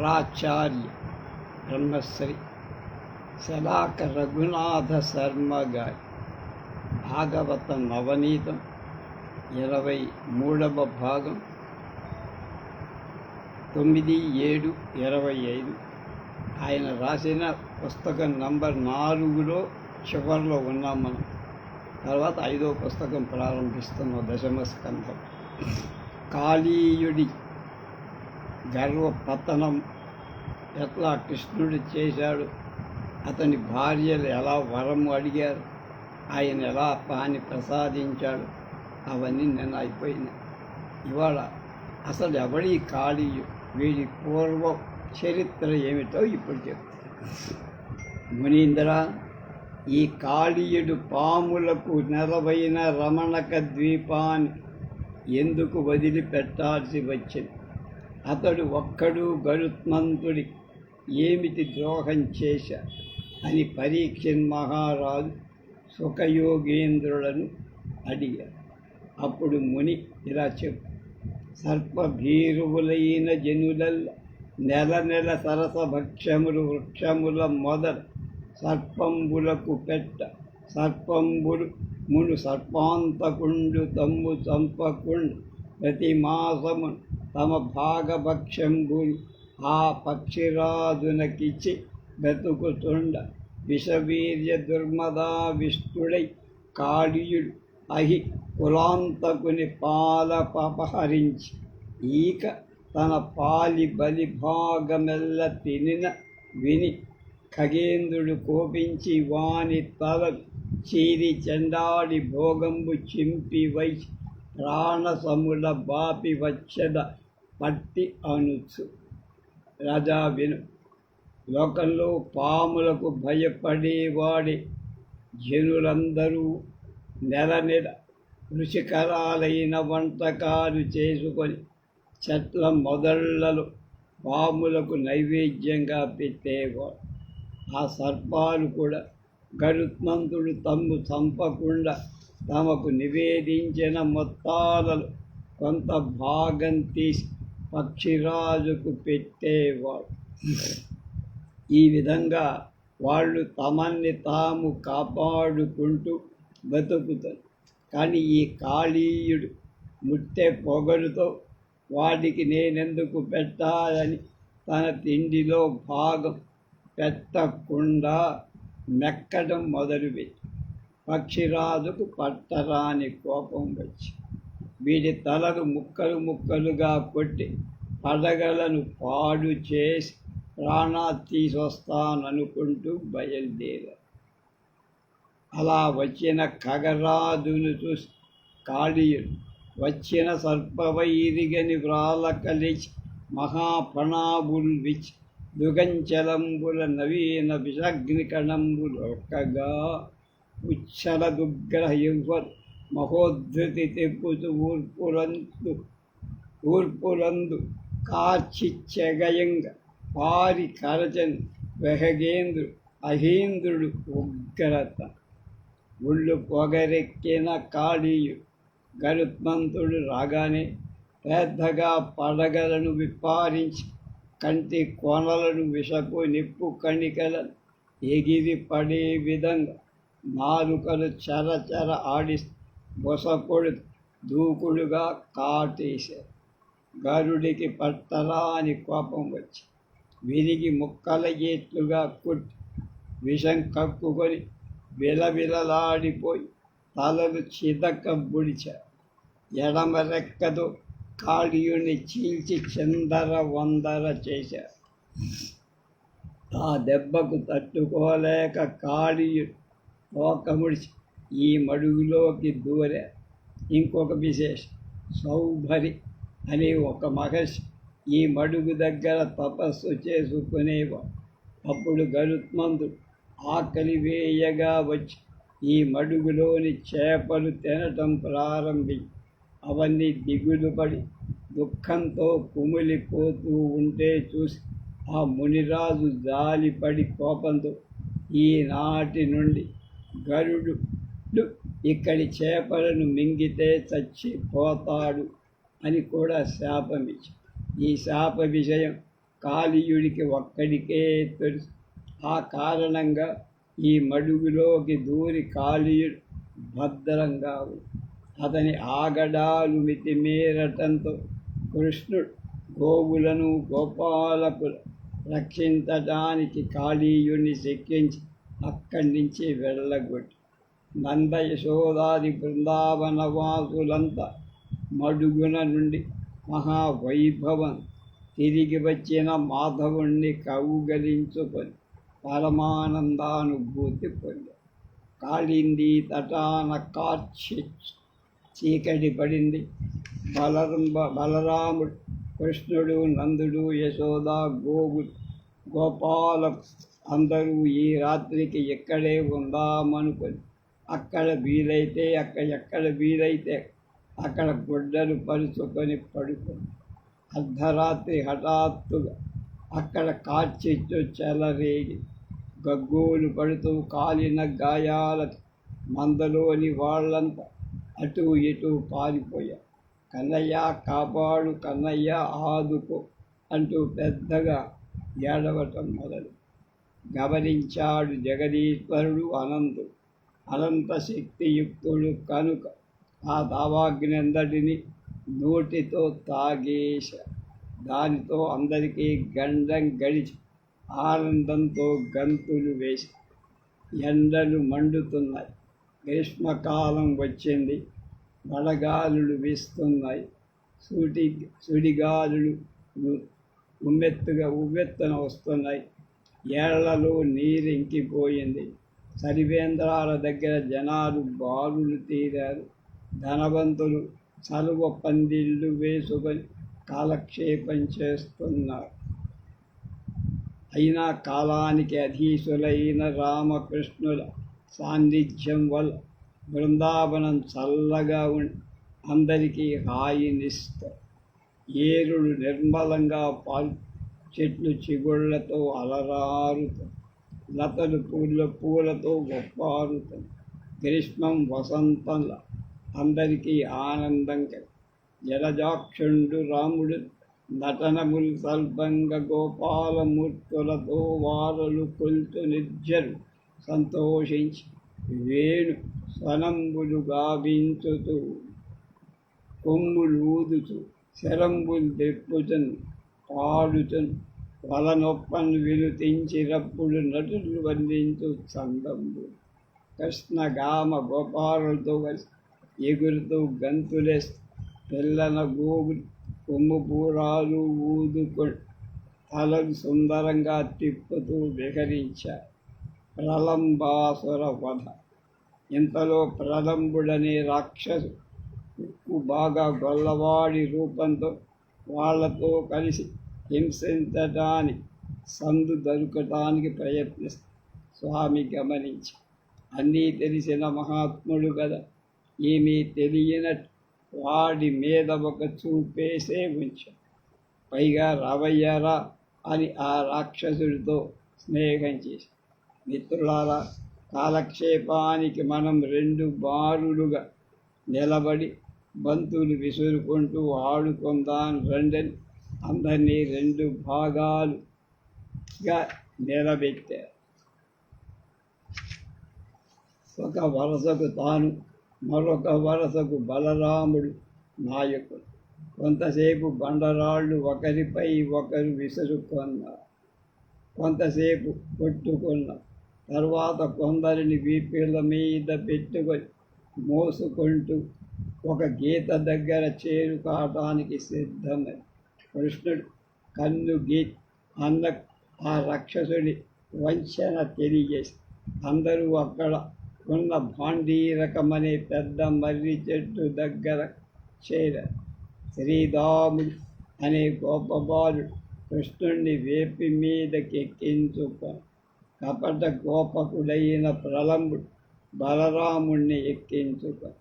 ప్రాచార్య బ్రహ్మశ్రీ శలాక రఘునాథ శర్మ గారి భాగవత నవనీతం ఇరవై మూడవ భాగం తొమ్మిది ఏడు ఇరవై ఐదు ఆయన రాసిన పుస్తకం నంబర్ నాలుగులో చివరిలో ఉన్నాం మనం తర్వాత ఐదో పుస్తకం ప్రారంభిస్తున్న దశమ స్కంధం కాళీయుడి గర్వపతనం ఎట్లా కృష్ణుడు చేశాడు అతని భార్యలు ఎలా వరం అడిగారు ఆయన ఎలా పాని ప్రసాదించాడు అవన్నీ నేను అయిపోయినాయి ఇవాళ అసలు ఎవడి కాళీయు వీడి పూర్వ చరిత్ర ఏమిటో ఇప్పుడు చెప్తాను. మునీంద్ర ఈ కాళీయుడు పాములకు నెలవైన రమణక ద్వీపాన్ని ఎందుకు వదిలిపెట్టాల్సి వచ్చింది? అతడు ఒక్కడు గరుత్మంతుడి ఏమిటి ద్రోహం చేశా అని పరీక్షన్ మహారాజు సుఖయోగేంద్రులను అడిగారు అప్పుడు ముని ఇలా చెప్పు సర్పభీరువులైన జనులల్ల నెల నెల సరస భక్ష్యములు వృక్షముల మొదల సర్పంబులకు పెట్ట. సర్పంబులు మును సర్పాంతకుండు తమ్ము చంపకుండు ప్రతి మాసము తమ భాగభక్ష్యంబులు ఆ పక్షిరాజునకిచ్చి బ్రతుకుతుండ. విషవీర్య దుర్మదా విష్ణుడై కాళీయుడు అహి కులాంతకుని పాలపహరించి ఈక తన పాలి బలి భాగమెల్ల తినిన విని ఖగేంద్రుడు కోపించి వాని తల చీరి చెండాడి భోగంబు చింపి వై ప్రాణసముల బాపి వచ్చద పట్టి అనుచు రాజా విను. లోకంలో పాములకు భయపడేవాడి జనులందరూ నెల నెల రుచికరాలైన వంటకాలు చేసుకొని చెట్ల మొదళ్ళలో పాములకు నైవేద్యంగా పెట్టేవాడు. ఆ సర్పాలు కూడా గరుత్మంతుడు తమ్ము చంపకుండా తమకు నివేదించిన మొత్తాలలో కొంత భాగం తీసి పక్షిరాజుకు పెట్టేవాడు ఈ విధంగా వాళ్ళు తమన్ని తాము కాపాడుకుంటూ బతుకుతారు. కానీ ఈ కాళీయుడు ముట్టె పొగరుతో వాడికి నేనెందుకు పెట్టాలని తన తిండిలో భాగం పెట్టకుండా మెక్కడం మొదలుపెట్టి పక్షిరాజుకు పట్టరాని కోపం వచ్చి వీడి తలను ముక్కలు ముక్కలుగా కొట్టి పడగలను పాడు చేసి ప్రాణా తీసొస్తాననుకుంటూ బయలుదేరారు అలా వచ్చిన కగరాదును చూసి కాళీయుడు వచ్చిన సర్పవైరిగని వ్రాల కలిచి మహాప్రణాబుల్ విచ్ దుగంచలంబుల నవీన విషగ్నికణంబులు ఒక్కగా ఉచ్చల దుగ్రహ యువర్ మహోద్ధృతి తెప్పుతూ ఊర్పులందు ఊర్పులందు కార్చిచ్చగయంగ పారి కరచన్ వెహగేంద్రు అహీంద్రుడు ఉగ్రత. ఒళ్ళు పొగరెక్కిన కాళీయు గరుత్మంతుడు రాగానే పెద్దగా పడగలను విప్పారించి కంటి కొనలను విషపు నిప్పు కణికలను ఎగిరి పడే విధంగా నాలుకలు చరచర ఆడిస్తూ ఆడి దూకుడుగా కాటేశారు గరుడికి పట్టరాని కోపం వచ్చి విరిగి ముక్కల ఏట్లుగా కుట్టి విషం కక్కుకొని విలవిలలాడిపోయి తలలు చితక బుడిచారు ఎడమ రెక్కతో కాళీయుని చీల్చి చిందర వందర చేశారు ఆ దెబ్బకు తట్టుకోలేక కాళీయుడు తోకముడిచి ఈ మడుగులోకి దూరే ఇంకొక విశేషం సౌభరి అనే ఒక మహర్షి ఈ మడుగు దగ్గర తపస్సు చేసుకునేవాడు అప్పుడు గరుత్మంతుడు ఆకలి వేయగా వచ్చి ఈ మడుగులోని చేపలు తినటం ప్రారంభించి అవన్నీ దిగులు పడి దుఃఖంతో కుమిలిపోతూ ఉంటే చూసి ఆ మునిరాజు జాలిపడి కోపంతో ఈనాటి నుండి గరుడు ఇక్కడి చేపలను మింగితే చచ్చిపోతాడు అని కూడా శాపమిచ్చి ఈ శాప విషయం కాళీయుడికి ఒక్కడికే తెలుసు. ఆ కారణంగా ఈ మడుగులోకి దూరి కాళీయుడు భద్రంగా ఉంది. అతని ఆగడాలు మితిమీరటంతో కృష్ణుడు గోవులను గోపాలకు రక్షించటానికి కాళీయుడిని శిక్షించి అక్కడి నుంచి వెళ్ళగొట్టి నంద యశోదాది బృందావనవాసులంతా మడుగున నుండి మహావైభవం తిరిగి వచ్చిన మాధవుణ్ణి కౌగలించుకొని పరమానందానుభూతి పొందారు కాళింది తటాన కార్చి చీకటి పడింది. బలరంబ బలరాముడు కృష్ణుడు నందుడు యశోద గోవులు గోపాల అందరూ ఈ రాత్రికి ఇక్కడే ఉందామనుకొని అక్కడ వీలైతే అక్కడ ఎక్కడ వీలైతే అక్కడ గుడ్డలు పరుచుకొని పడుకో. అర్ధరాత్రి హఠాత్తుగా అక్కడ కార్చిచ్చు చెలరేగి గగ్గోలు పడుతూ కాలిన గాయాల మందలోని వాళ్ళంతా అటు ఇటు పారిపోయారు కన్నయ్య కాపాడు కన్నయ్య ఆదుకో అంటూ పెద్దగా ఏడవటం మొదలు. గమనించాడు జగదీశ్వరుడు అనంతుడు. అనంత శక్తియుక్తుడు కనుక ఆ దావాగ్నందటిని నోటితో తాగేశ. దానితో అందరికీ గండం గడిచి ఆనందంతో గంతులు వేసి ఎండలు మండుతున్నాయి. గ్రీష్మకాలం వచ్చింది. వడగాలులు వీస్తున్నాయి. సూటి సుడిగాలులు ఉమ్మెత్తుగా ఉవ్వెత్తున వస్తున్నాయి. ఏళ్ళలో నీరు ఇంకిపోయింది. సరివేంద్రాల దగ్గర జనాలు బారులు తీరారు. ధనవంతులు చలువ పందిళ్ళు వేసుకొని కాలక్షేపం చేస్తున్నారు. అయినా కాలానికి అధీసులైన రామకృష్ణుల సాన్నిధ్యం వల్ల బృందావనం చల్లగా ఉండి అందరికీ హాయినిస్తారు ఏరుడు నిర్మలంగా పాలు చెట్లు చిగుళ్ళతో అలరారుతాయి లతలు పూల పూలతో గొప్పారుతాయి గ్రీష్మం వసంతం అందరికీ ఆనందంగా జలజాక్షుండు రాముడు నటనములు సల్బంగ గోపాలమూర్తులతో వారలు కొల్తు నిర్జరు సంతోషించి వేణు స్వనంబులు గావించుతూ కొమ్ములు ఊదుతూ శరంబులు తెప్పుచును పాడుచును వలనొప్పను వినుతించినప్పుడు నటులు వర్ణించు చందంబు. కృష్ణగామ గోపాలతో కలిసి ఎగురుతూ గంతులే పిల్లన గోగు కొమ్ము పూరాలు ఊదుకొని తలను సుందరంగా తిప్పుతూ విహరించారు ప్రలంబాసుర వధ. ఇంతలో ప్రలంబుడనే రాక్షసు ఉక్కు బాగా గొల్లవాడి రూపంతో వాళ్ళతో కలిసి హింసించటానికి సందు దొరకటానికి ప్రయత్నిస్తాడు స్వామి గమనించి అన్నీ తెలిసిన మహాత్ముడు కదా ఏమీ తెలియనట్టు వాడి మీద ఒక చూపేసే ఉంచాడు పైగా రావయ్యారా అని ఆ రాక్షసుడితో స్నేహం చేసి మిత్రులారా కాలక్షేపానికి మనం రెండు బారులుగా నిలబడి బంతులు విసురుకుంటూ ఆడుకుందాం రండని అందరినీ రెండు భాగాలుగా నిలబెట్టారు. ఒక వరసకు తాను మరొక వరసకు బలరాముడు నాయకుడు. కొంతసేపు బండరాళ్ళు ఒకరిపై ఒకరు విసురుకున్నారు. కొంతసేపు కొట్టుకున్న తర్వాత కొందరిని వీపిల మీద పెట్టుకొని మోసుకుంటూ ఒక గీత దగ్గర చేరుకోవటానికి సిద్ధమై కృష్ణుడు కన్ను గీ అన్న ఆ రాక్షసుడి వంచన తెలియజేసి అందరూ అక్కడ ఉన్న భాండీరకమనే పెద్ద మర్రి చెట్టు దగ్గర చేరారు శ్రీరాముడు అనే గోపబాలుడు కృష్ణుణ్ణి వేపి మీదకెక్కించుకొని కపట గోపకుడైన ప్రలంబుడు బలరాముణ్ణి ఎక్కించుకొని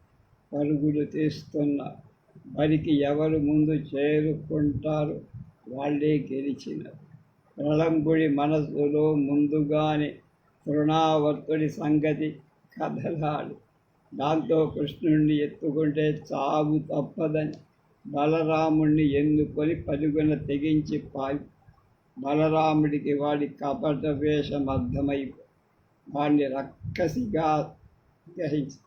పరుగులు తీస్తున్నారు వారికి ఎవరు ముందు చేరుకుంటారు వాళ్ళే గెలిచినారు. ప్రళంబుడి మనస్సులో ముందుగానే తృణావర్తుడి సంగతి కదలాడు దాంతో కృష్ణుణ్ణి ఎత్తుకుంటే చావు తప్పదని బలరాముణ్ణి ఎన్నుకొని పలుగున తెగించి పాలి బలరాముడికి వాడి కపట వేషం అర్థమైపో వాడిని రక్కసిగా గ్రహించి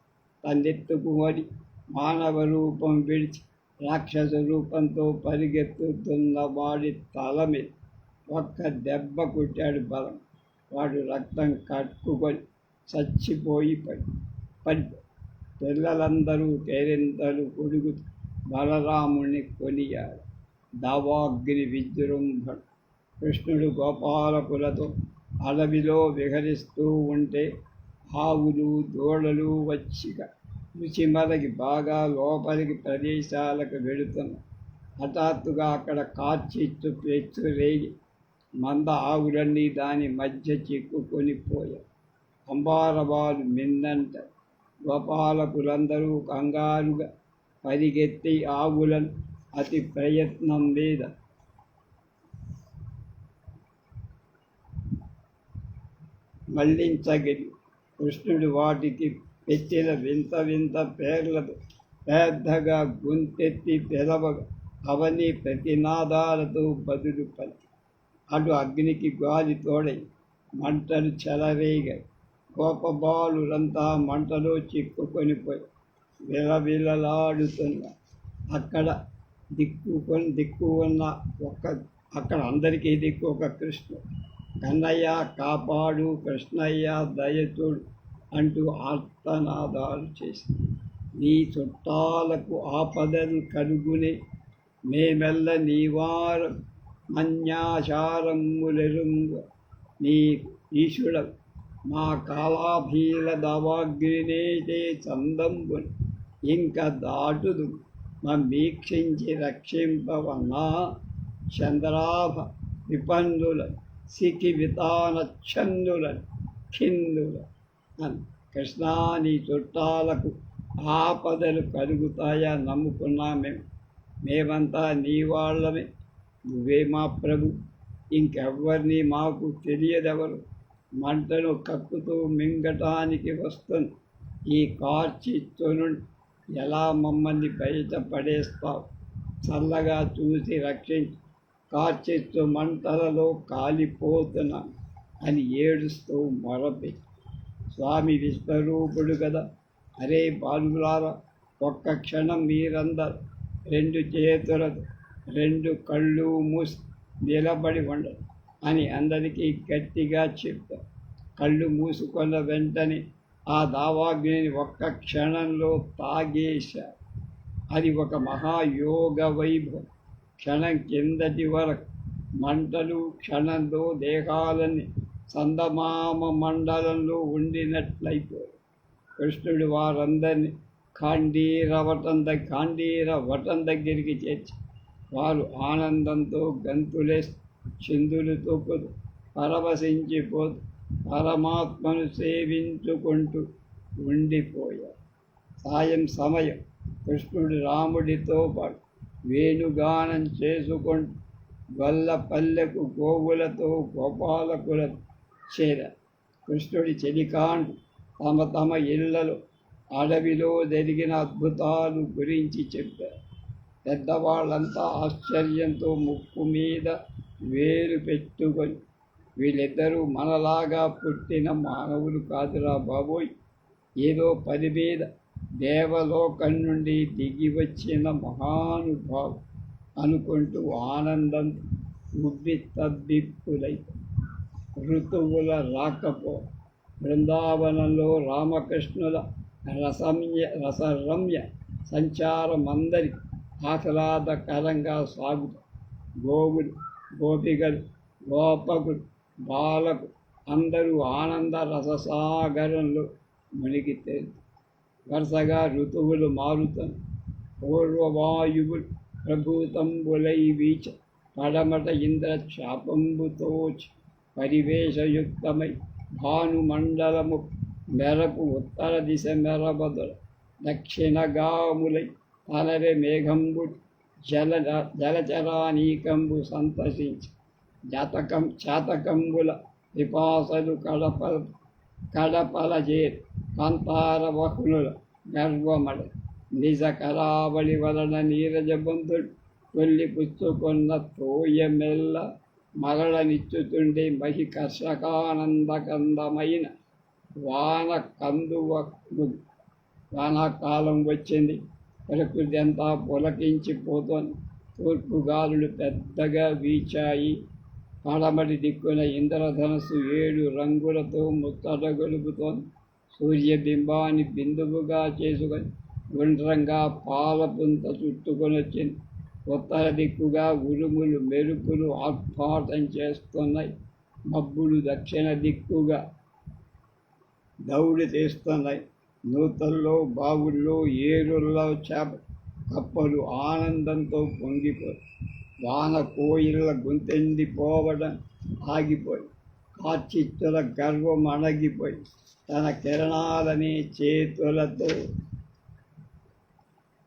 తన్నెత్తుకుమడి మానవ రూపం విడిచి రాక్షస రూపంతో పరిగెత్తుతున్న వాడి తల మీద ఒక్క దెబ్బ కొట్టాడు బలం. వాడు రక్తం కట్టుకొని చచ్చిపోయి పడి పడిపో పిల్లలందరూ కేరింతలు కొడుగు బలరాముని కొనియాడు. దావాగ్ని విజృంభణ. కృష్ణుడు గోపాలకులతో అడవిలో విహరిస్తూ ఉంటే ఆవులు దూడలు వచ్చిగా రుచి బాగా లోపలికి ప్రదేశాలకు వెళుతున్న హఠాత్తుగా అక్కడ కార్చిచ్చు పెచ్చు రేగి మంద ఆవులన్నీ దాని మధ్య చిక్కుకొని పోయాయి అంబారవాలు మిన్నంట. గోపాలకులందరూ కంగారుగా పరిగెత్తి ఆవులను అతి ప్రయత్నం మీద మళ్ళించగలి కృష్ణుడు వాటికి పెట్టిన వింత వింత పేర్లతో పెద్దగా గొంతెత్తి పిలవ అవని ప్రతినాదాలతో బదులు పలి అటు అగ్నికి గాలి తోడై మంటలు చెలరేగాయి. కోపబాలులంతా మంటలో చిక్కుకొని పోయి విలవిలలాడుతున్న అక్కడ దిక్కుకొని దిక్కు ఉన్న ఒక్క అక్కడ అందరికీ దిక్కు ఒక కృష్ణ. కన్నయ్య కాపాడు కృష్ణయ్య దయతుడు అంటూ ఆర్తనాదాలు చేసింది. నీ చుట్టాలకు ఆపదను కలుగునే మేమెల్ల నీవార మన్యాచారములెరుంగ. నీ ఈశుడ మా కాలాభీల దవాగ్రినేచే చందంబుని. ఇంక దాటుదు మమ్మీక్షించి రక్షింపవన్నా చంద్రాభ విపన్నుల సికి వితాన చందుల కిందుల అని నీ చుట్టాలకు ఆపదలు కలుగుతాయా నమ్ముకున్నా మేము మేమంతా నీ వాళ్ళమే. నువ్వే మా ప్రభు. ఇంకెవ్వరిని మాకు తెలియదెవరు. మంటను కక్కుతూ మింగటానికి వస్తుంది ఈ కార్చిత్తు నుండి ఎలా మమ్మల్ని బయట పడేస్తావు? చల్లగా చూసి రక్షించి కార్చిత్తు మంటలలో కాలిపోతున్నాం అని ఏడుస్తూ మొరపెట్టి స్వామి విశ్వరూపుడు కదా. అరే బాలులారా ఒక్క క్షణం మీరందరు రెండు చేతులతో రెండు కళ్ళు మూసి నిలబడి ఉండరు అని అందరికీ గట్టిగా చెప్తారు కళ్ళు మూసుకున్న వెంటనే ఆ దావాగ్నిని ఒక్క క్షణంలో తాగేశారు అది ఒక మహాయోగ వైభవం. క్షణం కిందటి వరకు మంటలు క్షణంలో దేహాలని చందమామ మండలంలో ఉండినట్లయిపోయారు కృష్ణుడు వారందరినీ కాండీర వటం దగ్గ కాండీర వటం దగ్గరికి చేర్చి వారు ఆనందంతో గంతులే చిందులు తొక్కుతూ పరవశించిపోతూ పరమాత్మను సేవించుకుంటూ ఉండిపోయారు. సాయం సమయం కృష్ణుడు రాముడితో పాటు వేణుగానం చేసుకుంటూ గొల్ల పల్లెకు గోవులతో గోపాలకులతో చేర కృష్ణుడి చెలికాండ్ తమ తమ ఇళ్ళలో అడవిలో జరిగిన అద్భుతాలు గురించి చెప్పారు. పెద్దవాళ్ళంతా ఆశ్చర్యంతో ముక్కు మీద వేలు పెట్టుకొని వీళ్ళిద్దరూ మనలాగా పుట్టిన మానవులు కాదురా బాబోయ్. ఏదో పది మీద దేవలోకం నుండి దిగి వచ్చిన మహానుభావు అనుకుంటూ ఆనందం ఉబ్బి తబ్బిప్పులైతే ఋతువుల రాకపో. బృందావనంలో రామకృష్ణుల రసమ్య రసరమ్య సంచారమందరి ఆహ్లాదకరంగా సాగుతూ గోవులు గోపికలు గోపకులు బాలకు అందరూ ఆనంద రససాగరంలో మునిగి తేరు వరుసగా ఋతువులు మారుతాను. పూర్వవాయువులు ప్రభుతంబులై వీచ పడమట ఇంద్ర చాపంబుతోచి పరివేశయుక్తమై భానుమండలము మెరపు ఉత్తర దిశ మెరబదుల దక్షిణగాములై తలవె మేఘంబు జల జలచరానీకంబు సంతసించి. జాతకం చాతకంబుల విపాసలు కడప కడపల చేరు కాంతార గర్వమడ. నిజ కరావళి వలన నీరజబంధుడు తొల్లి పుచ్చుకున్న తోయమెల్ల మరళనిచ్చుతుండే మహి కర్షకానందకందమైన వాన కందువ వానాకాలం వచ్చింది. ప్రకృతి అంతా పులకించిపోతోంది తూర్పు గాలులు పెద్దగా వీచాయి. పడమటి దిక్కున ఇంద్రధనస్సు ఏడు రంగులతో ముత్తడగొలుపుతోంది సూర్యబింబాన్ని బిందువుగా చేసుకొని గుండ్రంగా పాలపుంత చుట్టుకొని వచ్చింది ఉత్తర దిక్కుగా ఉరుములు మెరుపులు ఆర్భాటం చేస్తున్నాయి. మబ్బులు దక్షిణ దిక్కుగా దౌడి తీస్తున్నాయి. నూతల్లో బావుల్లో ఏరుల్లో చేప కప్పలు ఆనందంతో పొంగిపోయి వాన కోయిల గుంతెండిపోవడం ఆగిపోయి కార్చిత్తుల గర్వం అణగిపోయి తన కిరణాలని చేతులతో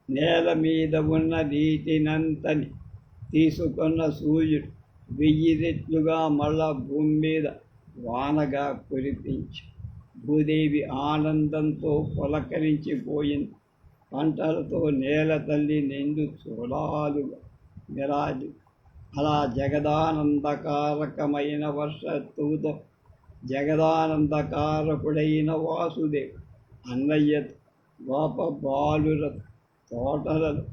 నేల మీద ఉన్న నీటినంతని తీసుకున్న సూర్యుడు వెయ్యి రెట్లుగా మళ్ళా భూమి మీద వానగా కురిపించి భూదేవి ఆనందంతో పులకరించిపోయింది. పంటలతో నేల తల్లి నిండు చూడాలుగా విరాజు అలా జగదానందకారకమైన వర్షత్తుతో జగదానందకారకుడైన వాసుదేవ్ అన్నయ్య గోప బాలురతో తోటలలో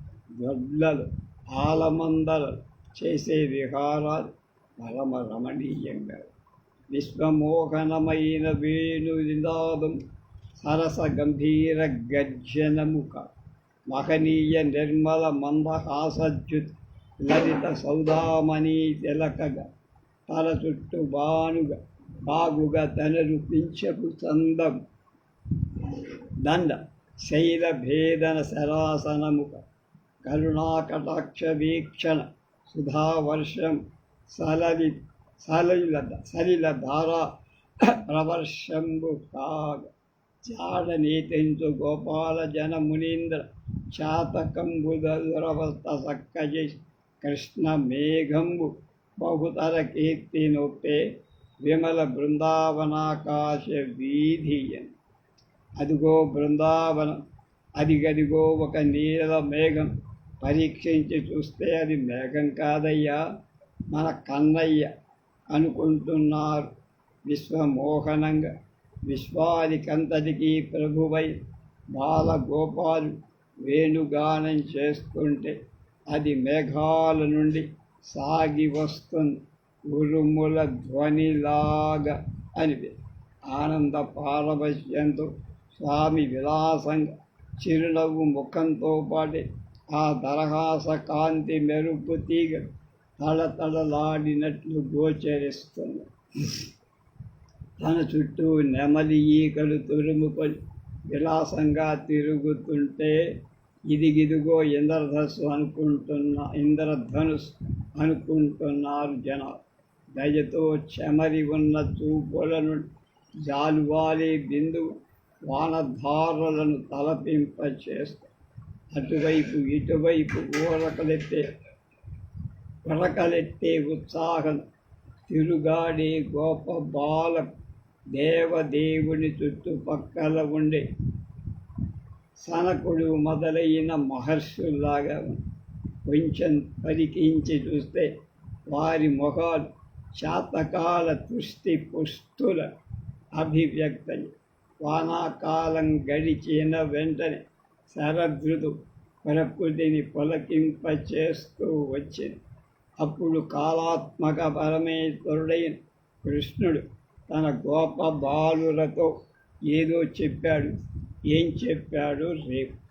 దొడ్లలో ఆలమందలు చేసే విహారాలు పరమ రమణీయంగా. విశ్వమోహనమైన వేణు నినాదం సరస గంభీర గర్జనముఖ మహనీయ నిర్మల మందహాసజ్యుత్ లలిత సౌదామణి తిలకగా తల చుట్టూ బానుగా బాగుగా తనరు పింఛపు చందం దండ శైల భేదన శరాసనముఖ కరుణాకటాక్ష వీక్షణ సుధావర్షం సలలి సలిల సలిల ధార ప్రవర్షంబు కాగ చాడ నీతించు గోపాల జన మునీంద్ర శాతకంబుదరవస్థ సక్కజి కృష్ణ మేఘంబు బహుతర కీర్తి నొప్పే విమల బృందావనాకాశ వీధియం అదిగో బృందావనం అదిగదిగో ఒక నీల మేఘం. పరీక్షించి చూస్తే అది మేఘం కాదయ్యా మన కన్నయ్య అనుకుంటున్నారు. విశ్వమోహనంగా విశ్వానికంతటికీ ప్రభువై బాలగోపాలు వేణుగానం చేస్తుంటే అది మేఘాల నుండి సాగి వస్తుంది. ఉరుముల ధ్వనిలాగా అనిపి ఆనంద పారవశ్యంతో స్వామి విలాసంగా చిరునవ్వు ముఖంతో పాటే ఆ దరహాస కాంతి మెరుపు తీగ తడతడలాడినట్లు గోచరిస్తుంది. తన చుట్టూ నెమలి ఈకలు తురుముకొని విలాసంగా తిరుగుతుంటే ఇదిగిదిగో ఇంద్రధస్సు అనుకుంటున్న ఇంద్రధనుసు అనుకుంటున్నారు జనాలు. దయతో చెమరి ఉన్న చూపులను జాలువాలి బిందువు వానధారలను తలపింప చేస్తాయి అటువైపు ఇటువైపు ఊరకలెత్తే ఉరకలెత్తే ఉత్సాహం తిరుగాడే గోప బాల దేవదేవుని చుట్టుపక్కల ఉండే సనకుడు మొదలైన మహర్షుల్లాగా కొంచెం పరికించి చూస్తే వారి ముఖాలు శాతకాల తుష్టి పుష్టుల అభివ్యక్తలు. వానాకాలం గడిచిన వెంటనే శరదృతు ప్రకృతిని పులకింప చేస్తూ వచ్చింది. అప్పుడు కాలాత్మక పరమేశ్వరుడైన కృష్ణుడు తన గోప బాలులతో ఏదో చెప్పాడు. ఏం చెప్పాడు రేపు?